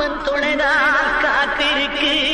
அவன் துணைதான் காத்திருக்கு.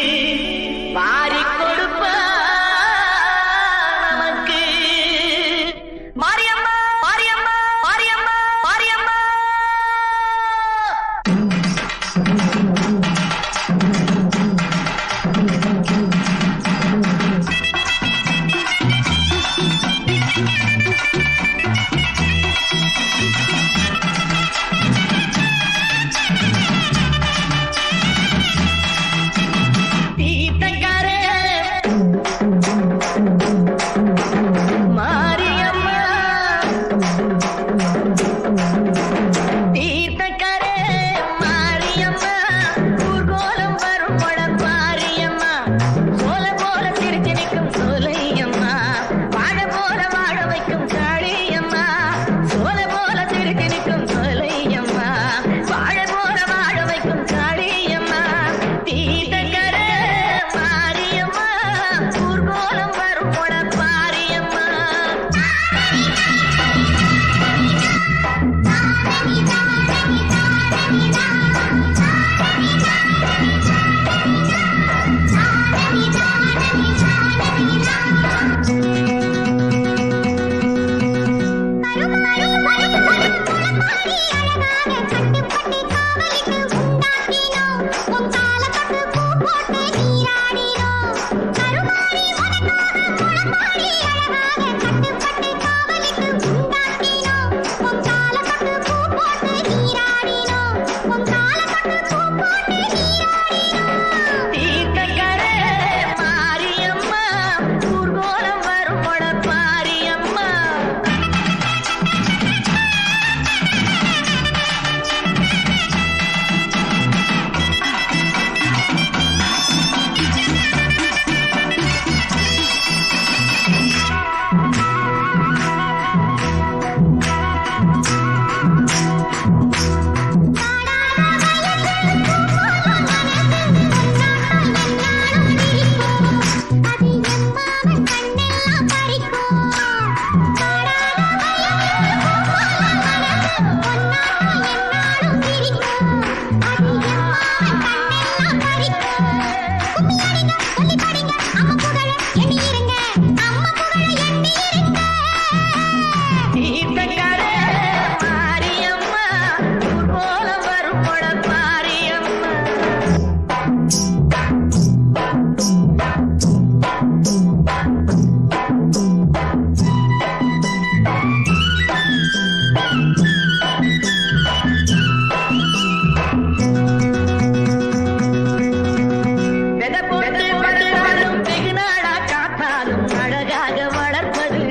கோலம்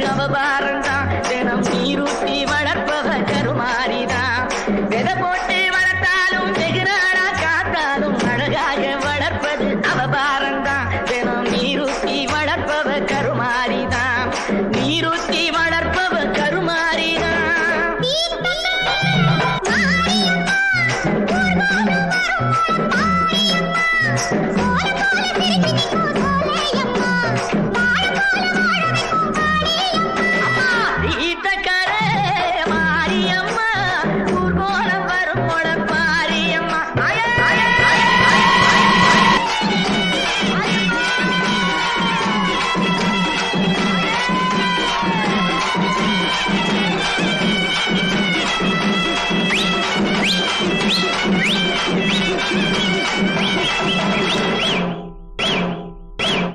அவபாரம் தான் தினம் நீரூட்டி வளர்ப்பவ கருமாரி தான் வித போட்டு வளர்த்தாலும் வெகுநாளா காத்தாலும் அழகாக வளர்ப்பது அவபாரம் தான் தினம் நீரூட்டி வளர்ப்பவ கருமாரி தான் நீரூட்டி வளர்ப்பவ கருமாரி தான்